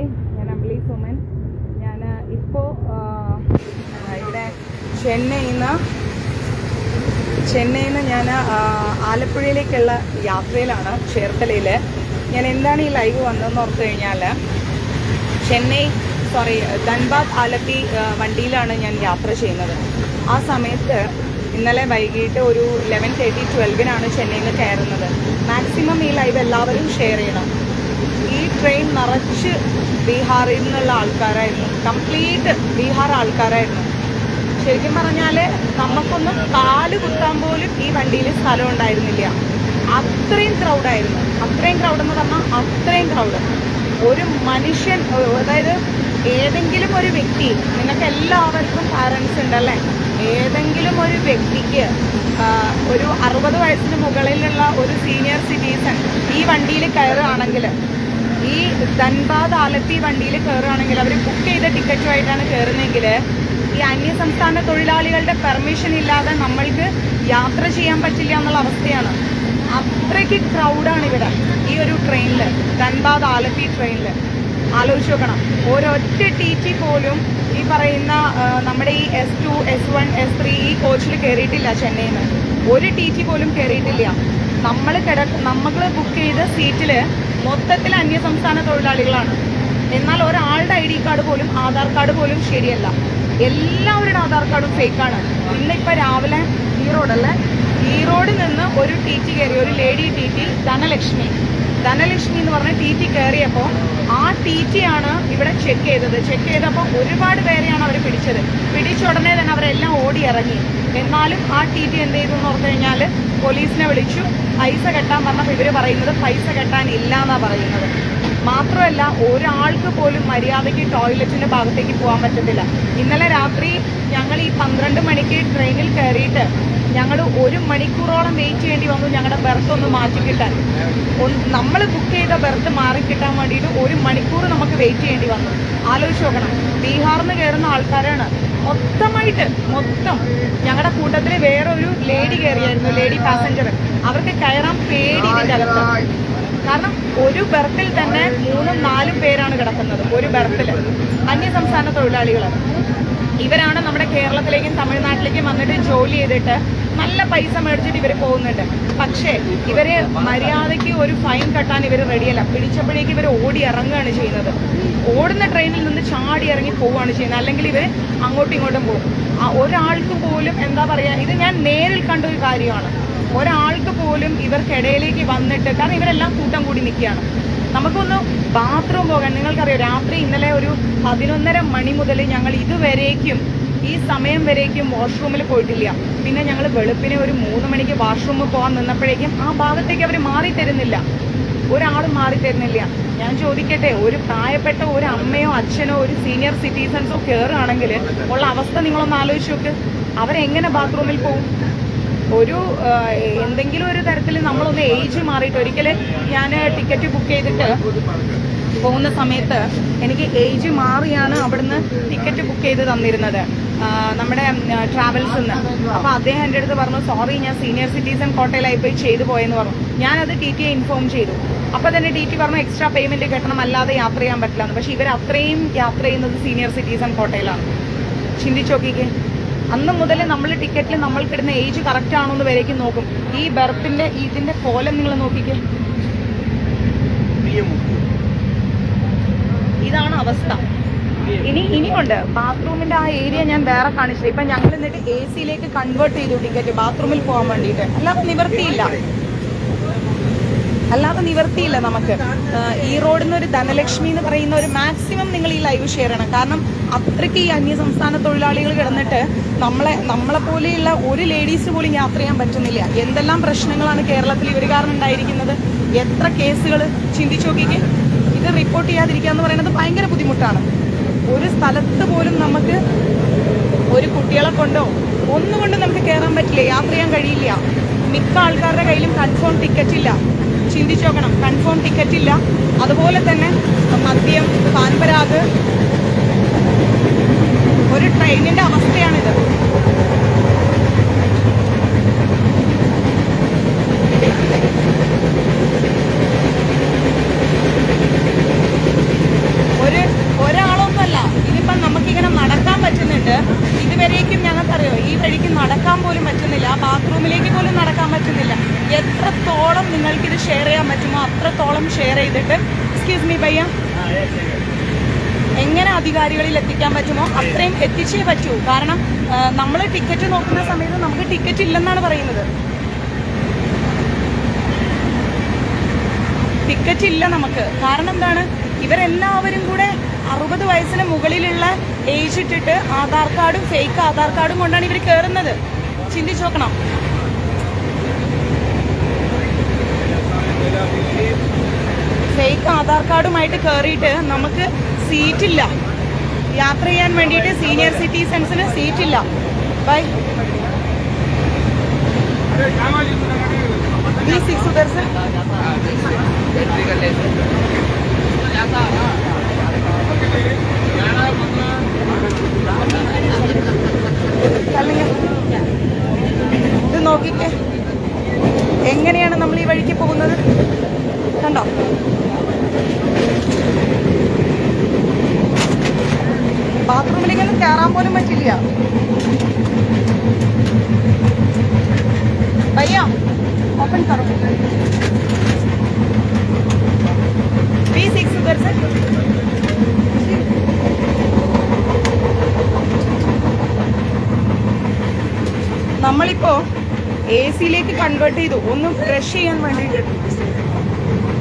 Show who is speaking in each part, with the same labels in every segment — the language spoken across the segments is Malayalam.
Speaker 1: ഹായ് ഞാൻ അമ്പിളി സുമൻ. ഞാൻ ഇപ്പോൾ ഇവിടെ ചെന്നൈയിൽ നിന്ന് ചെന്നൈയിൽ നിന്ന് ഞാൻ ആലപ്പുഴയിലേക്കുള്ള യാത്രയിലാണ് ചേർത്തലയിൽ ഞാൻ എന്താണ് ഈ ലൈവ് വന്നതെന്ന് ഓർത്തു കഴിഞ്ഞാൽ ചെന്നൈ സോറി ധൻബാദ് ആലപ്പി വണ്ടിയിലാണ് ഞാൻ യാത്ര ചെയ്യുന്നത്. ആ സമയത്ത് ഇന്നലെ വൈകിട്ട് ഒരു ലെവൻ തേർട്ടി ട്വൽവിനാണ് ചെന്നൈയിൽ നിന്ന് കയറുന്നത്. മാക്സിമം ഈ ലൈവ് എല്ലാവരും ഷെയർ ചെയ്യണം. ട്രെയിൻ നിറച്ച് ബീഹാറിൽ നിന്നുള്ള ആൾക്കാരായിരുന്നു. കംപ്ലീറ്റ് ബീഹാർ ആൾക്കാരായിരുന്നു. ശരിക്കും പറഞ്ഞാൽ നമുക്കൊന്നും കാൽ കുത്താൻ പോലും ഈ വണ്ടിയിൽ സ്ഥലം ഉണ്ടായിരുന്നില്ല. അത്രയും ക്രൗഡായിരുന്നു അത്രയും ക്രൗഡ് എന്ന് പറഞ്ഞാൽ അത്രയും ക്രൗഡ് ഒരു മനുഷ്യൻ അതായത് ഏതെങ്കിലും ഒരു വ്യക്തി നിങ്ങൾക്ക് എല്ലാവർക്കും പാരൻസ് ഉണ്ടല്ലേ? ഏതെങ്കിലും ഒരു വ്യക്തിക്ക് ഒരു അറുപത് വയസ്സിന് മുകളിലുള്ള ഒരു സീനിയർ സിറ്റിസൺ ഈ വണ്ടിയിൽ കയറുകയാണെങ്കിൽ ഈ ധൻബാദ് ആലത്തി വണ്ടിയിൽ കയറുകയാണെങ്കിൽ അവർ ബുക്ക് ചെയ്ത ടിക്കറ്റുമായിട്ടാണ് കയറുന്നതെങ്കിൽ ഈ അന്യസംസ്ഥാന തൊഴിലാളികളുടെ പെർമിഷൻ ഇല്ലാതെ നമ്മൾക്ക് യാത്ര ചെയ്യാൻ പറ്റില്ല എന്നുള്ള അവസ്ഥയാണ്. അത്രയ്ക്ക് ക്രൗഡാണ് ഇവിടെ ഈ ഒരു ട്രെയിനിൽ ധൻബാദ് ആലത്തി ട്രെയിനിൽ ആലോചിച്ച് നോക്കണം. ഒരൊറ്റ ടി ടി പോലും ഈ പറയുന്ന നമ്മുടെ ഈ S two S one S three ഈ കോച്ചിൽ കയറിയിട്ടില്ല ചെന്നൈയിൽ നിന്ന് ഒരു ടി ടി പോലും കയറിയിട്ടില്ല. നമ്മൾ കിട നമ്മൾ ബുക്ക് ചെയ്ത സീറ്റിൽ മൊത്തത്തിൽ അന്യസംസ്ഥാന തൊഴിലാളികളാണ്. എന്നാൽ ഒരാളുടെ ഐ ഡി കാർഡ് പോലും ആധാർ കാർഡ് പോലും ശരിയല്ല. എല്ലാവരുടെ ആധാർ കാർഡും ഫേക്കാണ് ഇന്നിപ്പോൾ രാവിലെ ഈറോഡല്ലേ ഈറോഡിൽ നിന്ന് ഒരു ടി ടി കയറി ഒരു lady T T Dhanalakshmi. Dhanalakshmi എന്ന് പറഞ്ഞ ടി ടി കയറിയപ്പോൾ ആ ടി ടി ആണ് ഇവിടെ ചെക്ക് ചെയ്തത്. ചെക്ക് ചെയ്തപ്പോൾ ഒരുപാട് പേരെയാണ് അവർ പിടിച്ചത്. പിടിച്ച ഉടനെ തന്നെ അവരെല്ലാം ഓടി ഇറങ്ങി. എന്നാലും ആ ടി ടി എന്ത് ചെയ്തു എന്ന് പറഞ്ഞു കഴിഞ്ഞാൽ പോലീസിനെ വിളിച്ചു. പൈസ കെട്ടാൻ പറഞ്ഞപ്പോൾ ഇവർ പറയുന്നത് പൈസ കെട്ടാൻ ഇല്ല എന്നാണ് പറയുന്നത്. മാത്രമല്ല ഒരാൾക്ക് പോലും മര്യാദയ്ക്ക് ടോയ്ലറ്റിന്റെ ഭാഗത്തേക്ക് പോകാൻ പറ്റത്തില്ല. ഇന്നലെ രാത്രി ഞങ്ങൾ ഈ പന്ത്രണ്ട് മണിക്ക് ട്രെയിനിൽ കയറിയിട്ട് ഞങ്ങൾ ഒരു മണിക്കൂറോളം വെയിറ്റ് ചെയ്യേണ്ടി വന്നു ഞങ്ങളുടെ ബെർത്ത് ഒന്ന് മാറ്റി കിട്ടാൻ. നമ്മൾ ബുക്ക് ചെയ്ത ബെർത്ത് മാറി കിട്ടാൻ വേണ്ടിയിട്ട് ഒരു മണിക്കൂർ നമുക്ക് വെയിറ്റ് ചെയ്യേണ്ടി വന്നു. ആലോചിച്ച് നോക്കണം. ബീഹാറിൽ നിന്ന് കയറുന്ന ആൾക്കാരാണ് മൊത്തമായിട്ട് മൊത്തം ഞങ്ങളുടെ കൂട്ടത്തിൽ വേറെ ഒരു ലേഡി കയറിയായിരുന്നു ലേഡി പാസഞ്ചർ അവർക്ക് കയറാൻ പേടി ഇതിന്റെ അകത്ത് കാരണം ഒരു ബെർത്തിൽ തന്നെ മൂന്നും നാലും പേരാണ് കിടക്കുന്നത് ഒരു ബെർത്തിൽ അന്യസംസ്ഥാന തൊഴിലാളികൾ ഇവരാണ് നമ്മുടെ കേരളത്തിലേക്കും തമിഴ്നാട്ടിലേക്കും വന്നിട്ട് ജോലി ചെയ്തിട്ട് നല്ല പൈസ മേടിച്ചിട്ട് ഇവർ പോകുന്നുണ്ട്. പക്ഷേ ഇവർ മര്യാദയ്ക്ക് ഒരു ഫൈൻ കെട്ടാൻ ഇവർ റെഡിയല്ല. പിടിച്ചപ്പോഴേക്ക് ഇവർ ഓടി ഇറങ്ങുകയാണ് ചെയ്യുന്നത്. ഓടുന്ന ട്രെയിനിൽ നിന്ന് ചാടി ഇറങ്ങി പോവുകയാണ് ചെയ്യുന്നത്. അല്ലെങ്കിൽ ഇവർ അങ്ങോട്ടും ഇങ്ങോട്ടും പോകും. ഒരാൾക്ക് പോലും എന്താ പറയുക ഇത് ഞാൻ നേരിൽ കണ്ട ഒരു കാര്യമാണ്. ഒരാൾക്ക് പോലും ഇവർക്കിടയിലേക്ക് വന്നിട്ട് കാരണം ഇവരെല്ലാം കൂട്ടം കൂടി നിൽക്കുകയാണ്. നമുക്കൊന്ന് ബാത്റൂം പോകാൻ നിങ്ങൾക്കറിയാം രാത്രി ഇന്നലെ ഒരു പതിനൊന്നര മണി മുതൽ ഞങ്ങൾ ഇതുവരേക്കും ഈ സമയം വരേക്കും വാഷ്റൂമിൽ പോയിട്ടില്ല. പിന്നെ ഞങ്ങൾ വെളുപ്പിനെ ഒരു മൂന്ന് മണിക്ക് വാഷ്റൂമിൽ പോകാൻ നിന്നപ്പോഴേക്കും ആ ഭാഗത്തേക്ക് അവർ മാറി തരുന്നില്ല. ഒരാളും മാറി തരുന്നില്ല. ഞാൻ ചോദിക്കട്ടെ ഒരു പ്രായപ്പെട്ട ഒരു അമ്മയോ അച്ഛനോ ഒരു സീനിയർ സിറ്റിസൺസോ കയറുകയാണെങ്കിൽ ഉള്ള അവസ്ഥ നിങ്ങളൊന്ന് ആലോചിച്ച് നോക്ക്. അവരെങ്ങനെ ബാത്റൂമിൽ പോകും ഒരു എന്തെങ്കിലും ഒരു തരത്തിൽ നമ്മളൊന്ന് ഏജ് മാറിയിട്ട് ഒരിക്കൽ ഞാൻ ടിക്കറ്റ് ബുക്ക് ചെയ്തിട്ട് പോകുന്ന സമയത്ത് എനിക്ക് ഏജ് മാറിയാണ് അവിടുന്ന് ടിക്കറ്റ് ബുക്ക് ചെയ്ത് തന്നിരുന്നത്. നമ്മുടെ ട്രാവൽസിൽ നിന്ന് അപ്പോൾ അദ്ദേഹം എന്റെ അടുത്ത് പറഞ്ഞു സോറി ഞാൻ സീനിയർ സിറ്റിസൺ കോട്ടയിലായി പോയി ചെയ്തു പോയെന്ന് പറഞ്ഞു. ഞാനത് ടി ടി ഇൻഫോം ചെയ്തു. അപ്പോൾ തന്നെ ടി ടി പറഞ്ഞു എക്സ്ട്രാ പേയ്മെന്റ് കിട്ടണം അല്ലാതെ യാത്ര ചെയ്യാൻ പറ്റില്ല എന്ന് പക്ഷേ ഇവർ അത്രയും യാത്ര ചെയ്യുന്നത് സീനിയർ സിറ്റിസൺ കോട്ടയിലാണ്. ചിന്തിച്ചു നോക്കിക്കേ. അന്ന് മുതൽ നമ്മൾ ടിക്കറ്റിൽ നമ്മൾ നമ്മൾക്കിടുന്ന ഏജ് കറക്റ്റ് ആണോ എന്ന് വരേക്കും നോക്കും. ഈ ബെർത്തിന്റെ ഇതിന്റെ കോലം നിങ്ങൾ നോക്കിക്കേ. ഇതാണ് അവസ്ഥ. ഇനി ഇനിയുണ്ട്. ബാത്റൂമിന്റെ ആ ഏരിയ ഞാൻ വേറെ കാണിച്ചില്ല. ഇപ്പൊ ഞങ്ങൾ എന്നിട്ട് എ സിയിലേക്ക് കൺവേർട്ട് ചെയ്തു ടിക്കറ്റ് ബാത്റൂമിൽ പോകാൻ വേണ്ടിയിട്ട്. അല്ലാതെ നിവർത്തിയില്ല. അല്ലാതെ നിവർത്തിയില്ല നമുക്ക്. ഈ റോഡിൽ നിന്ന് ഒരു ധനലക്ഷ്മി എന്ന് പറയുന്ന ഒരു മാക്സിമം നിങ്ങൾ ഈ ലൈവ് ഷെയർ ചെയ്യണം. കാരണം അത്രയ്ക്ക് ഈ അന്യ സംസ്ഥാന തൊഴിലാളികൾ കിടന്നിട്ട് നമ്മളെ നമ്മളെ പോലെയുള്ള ഒരു ലേഡീസ് പോലും യാത്ര ചെയ്യാൻ പറ്റുന്നില്ല. എന്തെല്ലാം പ്രശ്നങ്ങളാണ് കേരളത്തിൽ ഇവർ കാരണം ഉണ്ടായിരിക്കുന്നത്? എത്ര കേസുകൾ ചിന്തിച്ചു നോക്കിക്ക്. ഇത് റിപ്പോർട്ട് ചെയ്യാതിരിക്കുക എന്ന് പറയുന്നത് ഭയങ്കര ബുദ്ധിമുട്ടാണ്. ഒരു സ്ഥലത്ത് പോലും നമുക്ക് ഒരു കുട്ടികളെ കൊണ്ടോ ഒന്നുകൊണ്ടും നമുക്ക് കയറാൻ പറ്റില്ല യാത്ര ചെയ്യാൻ കഴിയില്ല. മിക്ക ആൾക്കാരുടെ കയ്യിലും കൺഫേം ടിക്കറ്റ് ഇല്ല. ചിന്തിച്ചു നോക്കണം. കൺഫേം ടിക്കറ്റ് ഇല്ല. അതുപോലെ തന്നെ മദ്യം പാൻപരാഗ് ഒരു ട്രെയിനിന്റെ അവസ്ഥയാണിത്. ഒരു ഇതുവരേക്കും ഞങ്ങൾക്കറിയോ ഈ വഴിക്ക് നടക്കാൻ പോലും പറ്റുന്നില്ല. ആ ബാത്റൂമിലേക്ക് പോലും നടക്കാൻ പറ്റുന്നില്ല. എത്രത്തോളം നിങ്ങൾക്കിത് ഷെയർ ചെയ്യാൻ പറ്റുമോ അത്രത്തോളം ഷെയർ ചെയ്തിട്ട്. എക്സ്ക്യൂസ് മീ പയ്യ. എങ്ങനെ അധികാരികളിൽ എത്തിക്കാൻ പറ്റുമോ അത്രയും എത്തിച്ചേ പറ്റൂ. കാരണം നമ്മൾ ടിക്കറ്റ് നോക്കുന്ന സമയത്ത് നമുക്ക് ടിക്കറ്റ് ഇല്ലെന്നാണ് പറയുന്നത്. ടിക്കറ്റ് ഇല്ല നമുക്ക്. കാരണം എന്താണ്? ഇവരെല്ലാവരും കൂടെ അറുപത് വയസ്സിന് മുകളിലുള്ള ഏജ് ഇട്ടിട്ട് ആധാർ കാർഡും ഫേക്ക് ആധാർ കാർഡും കൊണ്ടാണ് ഇവർ കയറുന്നത് ചിന്തിച്ചു നോക്കണം. ഫേക്ക് ആധാർ കാർഡുമായിട്ട് കയറിയിട്ട് നമുക്ക് സീറ്റില്ല യാത്ര ചെയ്യാൻ വേണ്ടിയിട്ട് സീനിയർ സിറ്റിസൺസിന് സീറ്റില്ല ബൈ സിക്സ് ഉദർ സർ അല്ലെങ്കിൽ ഇത് നോക്കിക്കേ. എങ്ങനെയാണ് നമ്മൾ ഈ വഴിക്ക് പോകുന്നത്? കണ്ടോ? ബാത്റൂമിലേക്കൊന്നും കയറാൻ പോലും പറ്റില്ല. ഭയ്യ ഓപ്പൺ കറോ ബി സിക്സ് നമ്മളിപ്പോ എ സിയിലേക്ക് കൺവേർട്ട് ചെയ്തു. ഒന്ന് ഫ്രഷ് ചെയ്യാൻ വേണ്ടിയിട്ട്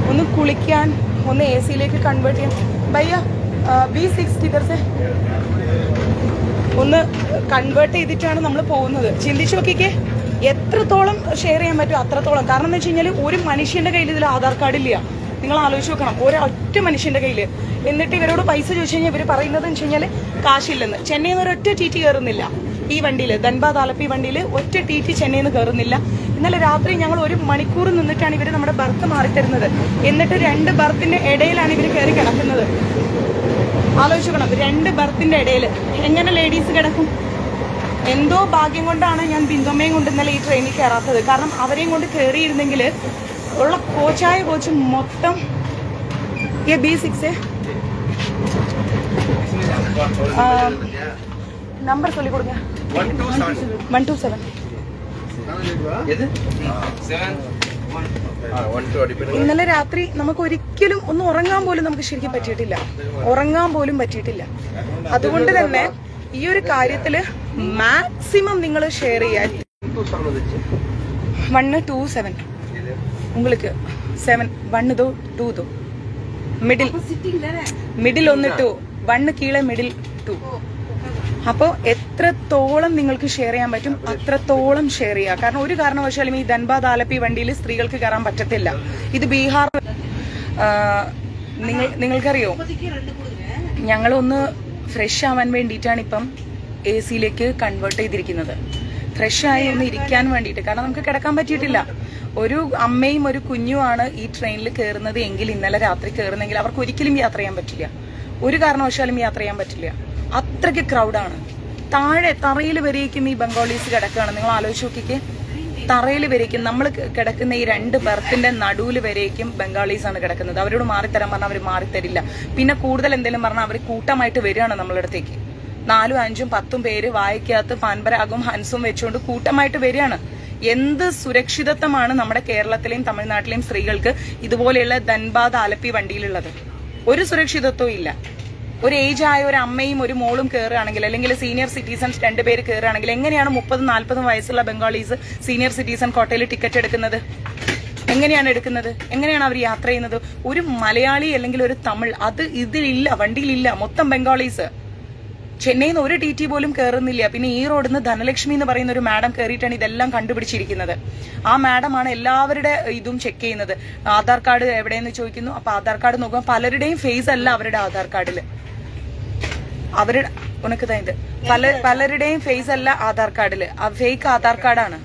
Speaker 1: ഒന്ന് കുളിക്കാൻ ഒന്ന് എ സിയിലേക്ക് കൺവേർട്ട് ചെയ്യാൻ. ഭയ്യ ബി സിക്സ് ഒന്ന് കൺവേർട്ട് ചെയ്തിട്ടാണ് നമ്മൾ പോകുന്നത്. ചിന്തിച്ചു നോക്കിക്കേ എത്രത്തോളം ഷെയർ ചെയ്യാൻ പറ്റും അത്രത്തോളം. കാരണം എന്ന് വെച്ച് കഴിഞ്ഞാൽ ഒരു മനുഷ്യന്റെ കയ്യിൽ ഇതിൽ ആധാർ കാർഡ് ഇല്ല. നിങ്ങൾ ആലോചിച്ച് നോക്കണം. ഒരൊറ്റ മനുഷ്യന്റെ കയ്യിൽ എന്നിട്ട് ഇവരോട് പൈസ ചോദിച്ചു കഴിഞ്ഞാൽ ഇവർ പറയുന്നത് വെച്ച് കഴിഞ്ഞാൽ കാശില്ലെന്ന്. ചെന്നൈയിൽ നിന്ന് ഒരൊറ്റ ടി ടി കയറുന്നില്ല ഈ വണ്ടിയിൽ ധൻബാദ് ആലപ്പി വണ്ടിയിൽ ഒറ്റ ടി ടി ചെന്നൈയിൽ നിന്ന് കയറുന്നില്ല ഇന്നലെ രാത്രി ഞങ്ങൾ ഒരു മണിക്കൂർ നിന്നിട്ടാണ് ഇവർ നമ്മുടെ ബർത്ത് മാറിത്തരുന്നത്. എന്നിട്ട് രണ്ട് ബർത്തിന്റെ ഇടയിലാണ് ഇവർ കയറി കിടക്കുന്നത്. ആലോചിക്കണം രണ്ട് ബർത്തിന്റെ ഇടയിൽ എങ്ങനെ ലേഡീസ് കിടക്കും? എന്തോ ഭാഗ്യം കൊണ്ടാണ് ഞാൻ ബിന്ദുമ്മയും കൊണ്ട് ഇന്നലെ ഈ ട്രെയിനിൽ കയറാത്തത് കാരണം അവരെയും കൊണ്ട് കയറിയിരുന്നെങ്കിൽ ഉള്ള കോച്ചായ കോച്ച് മൊത്തം ഈ ബി സിക്സ് നമ്പർ ചൊല്ലി കൊടുങ്ങ വൺ ടു സെവൻ ഇന്നലെ രാത്രി നമുക്ക് ഒരിക്കലും ഒന്ന് ഉറങ്ങാൻ പോലും നമുക്ക് ശരിക്കും പറ്റിയിട്ടില്ല. ഉറങ്ങാൻ പോലും പറ്റിയിട്ടില്ല. അതുകൊണ്ട് തന്നെ ഈ ഒരു കാര്യത്തിൽ മാക്സിമം നിങ്ങൾ ഷെയർ ചെയ്യാൻ വൺ ടു സെവൻ உங்களுக்கு seven one though to though middle middle ഒന്ന് ടു വണ്ണ് കീഴെ മിഡിൽ ടു അപ്പോൾ എത്രത്തോളം നിങ്ങൾക്ക് ഷെയർ ചെയ്യാൻ പറ്റും അത്രത്തോളം ഷെയർ ചെയ്യുക കാരണം ഒരു കാരണവശാലും ഈ ധൻബാദ് ആലപ്പി വണ്ടിയിൽ സ്ത്രീകൾക്ക് കയറാൻ പറ്റത്തില്ല ഇത് ബീഹാർ ആ, നിങ്ങൾ നിങ്ങൾക്കറിയോ ഞങ്ങളൊന്ന് ഫ്രഷ് ആവാൻ വേണ്ടിയിട്ടാണ് ഇപ്പം എ സിയിലേക്ക് കൺവേർട്ട് ചെയ്തിരിക്കുന്നത് ഫ്രഷ് ആയി ഒന്ന് ഇരിക്കാൻ വേണ്ടിയിട്ട് കാരണം നമുക്ക് കിടക്കാൻ പറ്റിയിട്ടില്ല ഒരു അമ്മയും ഒരു കുഞ്ഞുമാണ് ഈ ട്രെയിനിൽ കയറുന്നത് എങ്കിൽ ഇന്നലെ രാത്രി കയറുന്നെങ്കിൽ അവർക്ക് ഒരിക്കലും യാത്ര ചെയ്യാൻ പറ്റില്ല. ഒരു കാരണവശാലും യാത്ര ചെയ്യാൻ പറ്റില്ല. അത്രയ്ക്ക് ക്രൗഡാണ് താഴെ തറയിൽ വരേക്കും ഈ ബംഗാളീസ് കിടക്കുകയാണ്. നിങ്ങൾ ആലോചിച്ച് നോക്കിക്കേ. തറയിൽ വരേക്കും നമ്മൾ കിടക്കുന്ന ഈ രണ്ട് ബർത്തിന്റെ നടുവിൽ വരേക്കും ബംഗാളീസ് ആണ് കിടക്കുന്നത്. അവരോട് മാറിത്തരാൻ പറഞ്ഞാൽ അവർ മാറിത്തരില്ല. പിന്നെ കൂടുതൽ എന്തെങ്കിലും പറഞ്ഞാൽ അവർ കൂട്ടമായിട്ട് വരികയാണ് നമ്മളുടെ അടുത്തേക്ക്. നാലും അഞ്ചും പത്തും പേര് വായിക്കകത്ത് പാൻപരാഗും ഹൻസും വെച്ചുകൊണ്ട് കൂട്ടമായിട്ട് വരികയാണ്. എന്ത് സുരക്ഷിതത്വമാണ് നമ്മുടെ കേരളത്തിലെയും തമിഴ്നാട്ടിലെയും സ്ത്രീകൾക്ക് ഇതുപോലെയുള്ള ധൻബാദ് ആലപ്പി വണ്ടിയിലുള്ളത്? ഒരു സുരക്ഷിതത്വവും ഇല്ല. ഒരു ഏജ് ആയ ഒരു അമ്മയും ഒരു മോളും കയറുകയാണെങ്കിൽ അല്ലെങ്കിൽ സീനിയർ സിറ്റിസൺസ് രണ്ടുപേര് കയറുകയാണെങ്കിൽ എങ്ങനെയാണ് മുപ്പതും നാൽപ്പതും വയസ്സുള്ള ബംഗാളീസ് സീനിയർ സിറ്റിസൺ കോട്ടയിൽ ടിക്കറ്റ് എടുക്കുന്നത്? എങ്ങനെയാണ് എടുക്കുന്നത്? എങ്ങനെയാണ് അവർ യാത്ര ചെയ്യുന്നത്? ഒരു മലയാളി അല്ലെങ്കിൽ ഒരു തമിഴ് അത് ഇതിലില്ല വണ്ടിയിലില്ല. മൊത്തം ബംഗാളീസ്. ചെന്നൈയിൽ നിന്ന് ഒരു ടി ടി പോലും കയറുന്നില്ല പിന്നെ ഈ റോഡിൽ നിന്ന് ധനലക്ഷ്മി എന്ന് പറയുന്ന ഒരു മാഡം കയറിയിട്ടാണ് ഇതെല്ലാം കണ്ടുപിടിച്ചിരിക്കുന്നത്. ആ മാഡമാണ് എല്ലാവരുടെ ഇതും ചെക്ക് ചെയ്യുന്നത്. ആധാർ കാർഡ് എവിടെയെന്ന് ചോദിക്കുന്നു. അപ്പൊ ആധാർ കാർഡ് നോക്കുമ്പോൾ പലരുടെയും ഫേസ് അല്ല അവരുടെ ആധാർ കാർഡിൽ അവരുടെ ഉനക്ക് ഇത് പല പലരുടെയും ഫേസ് അല്ല ആധാർ കാർഡിൽ ഫേക്ക് ആധാർ കാർഡാണ്.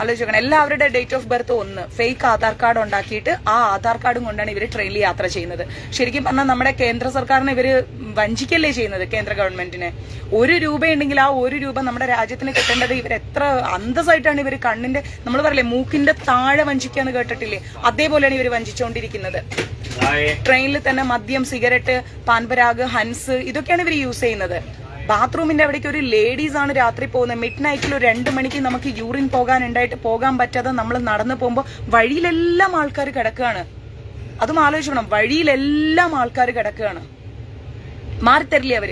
Speaker 1: ആലോചിക്കണം എല്ലാവരുടെ ഡേറ്റ് ഓഫ് ബർത്ത് ഒന്ന്. ഫേക്ക് ആധാർ കാർഡ് ഉണ്ടാക്കിയിട്ട് ആ ആധാർ കാർഡും കൊണ്ടാണ് ഇവർ ട്രെയിനിൽ യാത്ര ചെയ്യുന്നത്. ശരിക്കും പറഞ്ഞാൽ നമ്മുടെ കേന്ദ്ര സർക്കാരിനെ ഇവർ വഞ്ചിക്കല്ലേ ചെയ്യുന്നത് കേന്ദ്ര ഗവൺമെന്റിനെ. ഒരു രൂപ ഉണ്ടെങ്കിൽ ആ ഒരു രൂപ നമ്മുടെ രാജ്യത്തിന് കിട്ടേണ്ടത് ഇവർ എത്ര അന്തസ്സായിട്ടാണ് ഇവർ കണ്ണിന്റെ നമ്മൾ പറയില്ലേ മൂക്കിന്റെ താഴെ വഞ്ചിക്കാന്ന് കേട്ടിട്ടില്ലേ? അതേപോലെയാണ് ഇവർ വഞ്ചിച്ചുകൊണ്ടിരിക്കുന്നത് ട്രെയിനിൽ തന്നെ മദ്യം സിഗരറ്റ് പാൻപരാഗ് ഹൻസ് ഇതൊക്കെയാണ് ഇവർ യൂസ് ചെയ്യുന്നത്. ബാത്റൂമിന്റെ അവിടേക്ക് ഒരു ലേഡീസ് ആണ് രാത്രി പോകുന്നത്. മിഡ് നൈറ്റിൽ ഒരു രണ്ട് മണിക്ക് നമുക്ക് യൂറിൻ പോകാൻ ഉണ്ടായിട്ട് പോകാൻ പറ്റാതെ നമ്മൾ നടന്നു പോകുമ്പോൾ വഴിയിലെല്ലാം ആൾക്കാർ കിടക്കുകയാണ്. അതും ആലോചിക്കണം വഴിയിലെല്ലാം ആൾക്കാർ കിടക്കുകയാണ്. മാറിത്തരില്ലേ അവർ.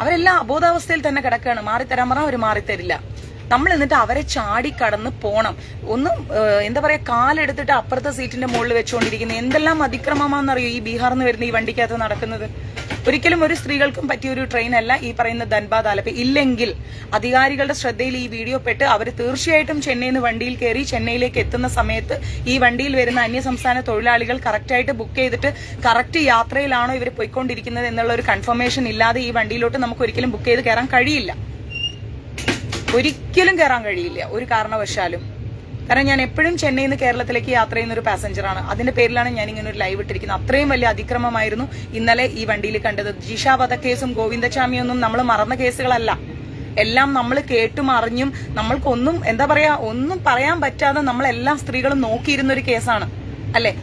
Speaker 1: അവരെല്ലാം അബോധാവസ്ഥയിൽ തന്നെ കിടക്കുകയാണ്. മാറിത്തരാൻ പറഞ്ഞാൽ അവർ മാറിത്തരില്ല. നമ്മൾ എന്നിട്ട് അവരെ ചാടിക്കടന്ന് പോണം. ഒന്ന് എന്താ പറയാ കാലെടുത്തിട്ട് അപ്പുറത്തെ സീറ്റിന്റെ മുകളിൽ വെച്ചുകൊണ്ടിരിക്കുന്നത് എന്തെല്ലാം അതിക്രമമാണെന്നറിയോ ഈ ബീഹാറിൽ നിന്ന് വരുന്ന ഈ വണ്ടിക്കകത്ത് നടക്കുന്നത്? ഒരിക്കലും ഒരു സ്ത്രീകൾക്കും പറ്റിയ ഒരു ട്രെയിൻ അല്ല ഈ പറയുന്ന ധൻബാദ് ആലപ്പ ഇല്ലെങ്കിൽ അധികാരികളുടെ ശ്രദ്ധയിൽ ഈ വീഡിയോ പെട്ട് അവർ തീർച്ചയായിട്ടും ചെന്നൈയിൽ നിന്ന് വണ്ടിയിൽ കയറി ചെന്നൈയിലേക്ക് എത്തുന്ന സമയത്ത് ഈ വണ്ടിയിൽ വരുന്ന അന്യസംസ്ഥാന തൊഴിലാളികൾ കറക്റ്റായിട്ട് ബുക്ക് ചെയ്തിട്ട് കറക്റ്റ് യാത്രയിലാണോ ഇവർ പോയിക്കൊണ്ടിരിക്കുന്നത് എന്നുള്ള ഒരു കൺഫർമേഷൻ ഇല്ലാതെ ഈ വണ്ടിയിലോട്ട് നമുക്ക് ഒരിക്കലും ബുക്ക് ചെയ്ത് കയറാൻ കഴിയില്ല. ഒരിക്കലും കയറാൻ കഴിയില്ല. ഒരു കാരണവശാലും. കാരണം ഞാൻ എപ്പോഴും ചെന്നൈയിൽ നിന്ന് കേരളത്തിലേക്ക് യാത്ര ചെയ്യുന്ന ഒരു പാസഞ്ചറാണ്. അതിന്റെ പേരിലാണ് ഞാൻ ഇങ്ങനെ ഒരു ലൈവ് ഇട്ടിരിക്കുന്നത്. അത്രയും വലിയ അതിക്രമമായിരുന്നു ഇന്നലെ ഈ വണ്ടിയിൽ കണ്ടത്. ജിഷ വധക്കേസും ഗോവിന്ദചാമിയൊന്നും നമ്മൾ മറന്ന കേസുകളല്ല. എല്ലാം നമ്മൾ കേട്ടും അറിഞ്ഞും നമ്മൾക്കൊന്നും എന്താ പറയാ ഒന്നും പറയാൻ പറ്റാതെ നമ്മളെല്ലാം സ്ത്രീകളും നോക്കിയിരുന്ന ഒരു കേസാണ്. അല്ലെ?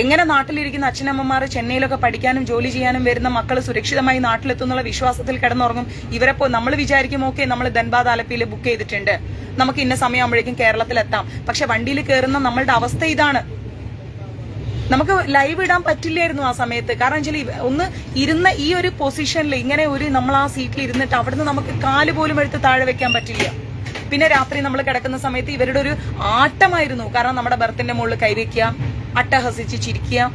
Speaker 1: എങ്ങനെ നാട്ടിലിരിക്കുന്ന അച്ഛനമ്മമാർ ചെന്നൈയിലൊക്കെ പഠിക്കാനും ജോലി ചെയ്യാനും വരുന്ന മക്കൾ സുരക്ഷിതമായി നാട്ടിലെത്തുന്നുള്ള വിശ്വാസത്തിൽ കിടന്നുറങ്ങും. ഇവരെ നമ്മൾ വിചാരിക്കും ഓക്കെ നമ്മൾ ധൻബാദ് ആലപ്പിയിൽ ബുക്ക് ചെയ്തിട്ടുണ്ട്. നമുക്ക് ഇന്ന സമയമാകുമ്പോഴേക്കും കേരളത്തിലെത്താം പക്ഷെ വണ്ടിയിൽ കയറുന്ന നമ്മളുടെ അവസ്ഥ ഇതാണ്. നമുക്ക് ലൈവ് ഇടാൻ പറ്റില്ലായിരുന്നു ആ സമയത്ത്. കാരണം വെച്ചാൽ ഒന്ന് ഇരുന്ന ഈ ഒരു പൊസിഷനിൽ ഇങ്ങനെ ഒരു നമ്മൾ ആ സീറ്റിൽ ഇരുന്നിട്ട് അവിടുന്ന് നമുക്ക് കാൽ പോലും എടുത്ത് താഴെ വെക്കാൻ പറ്റില്ല. പിന്നെ രാത്രി നമ്മൾ കിടക്കുന്ന സമയത്ത് ഇവരുടെ ഒരു ആട്ടമായിരുന്നു. കാരണം നമ്മുടെ ബർത്തിന്റെ മുകളിൽ കൈവയ്ക്കുക അട്ടഹസിച്ച് ചിരിക്കുക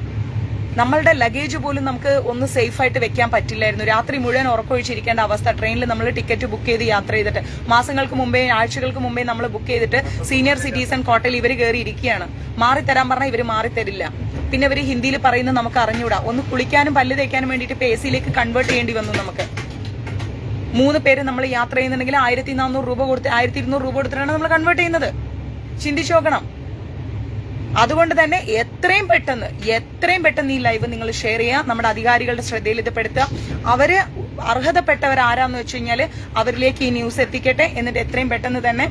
Speaker 1: നമ്മളുടെ ലഗേജ് പോലും നമുക്ക് ഒന്ന് സേഫ് ആയിട്ട് വെക്കാൻ പറ്റില്ലായിരുന്നു. രാത്രി മുഴുവൻ ഉറക്കൊഴിച്ചിരിക്കേണ്ട അവസ്ഥ. ട്രെയിനിൽ നമ്മൾ ടിക്കറ്റ് ബുക്ക് ചെയ്ത് യാത്ര ചെയ്തിട്ട്. മാസങ്ങൾക്ക് മുമ്പേ ആഴ്ചകൾക്ക് മുമ്പേ നമ്മൾ ബുക്ക് ചെയ്തിട്ട് സീനിയർ സിറ്റിസൺ കോട്ടയിൽ ഇവർ കയറി ഇരിക്കുകയാണ് മാറിത്തരാൻ പറഞ്ഞാൽ ഇവർ മാറിത്തരില്ല. പിന്നെ ഇവർ ഹിന്ദിയിൽ പറയുന്നത് നമുക്ക് അറിഞ്ഞൂടാ. ഒന്ന് കുളിക്കാനും പല്ല് തേക്കാനും വേണ്ടിയിട്ട് ഇപ്പൊ എ സിയിലേക്ക് കൺവേർട്ട് ചെയ്യേണ്ടി വന്നു നമുക്ക്. മൂന്ന് പേര് നമ്മൾ യാത്ര ചെയ്യുന്നുണ്ടെങ്കിൽ ആയിരത്തി നാനൂറ് രൂപ കൊടുത്ത് ആയിരത്തി ഇരുന്നൂറ് രൂപ കൊടുത്തിട്ടാണ് നമ്മൾ കൺവേർട്ട് ചെയ്യുന്നത്. ചിന്തിച്ചു നോക്കണം. അതുകൊണ്ട് തന്നെ എത്രയും പെട്ടെന്ന് എത്രയും പെട്ടെന്ന് ഈ ലൈവ് നിങ്ങൾ ഷെയർ ചെയ്യുക. നമ്മുടെ അധികാരികളുടെ ശ്രദ്ധയിൽ ഇത് പെടുത്തുക. അവർ അർഹതപ്പെട്ടവർ ആരാന്ന് വെച്ച് കഴിഞ്ഞാൽ അവരിലേക്ക് ഈ ന്യൂസ് എത്തിക്കട്ടെ. എന്നിട്ട് എത്രയും പെട്ടെന്ന് തന്നെ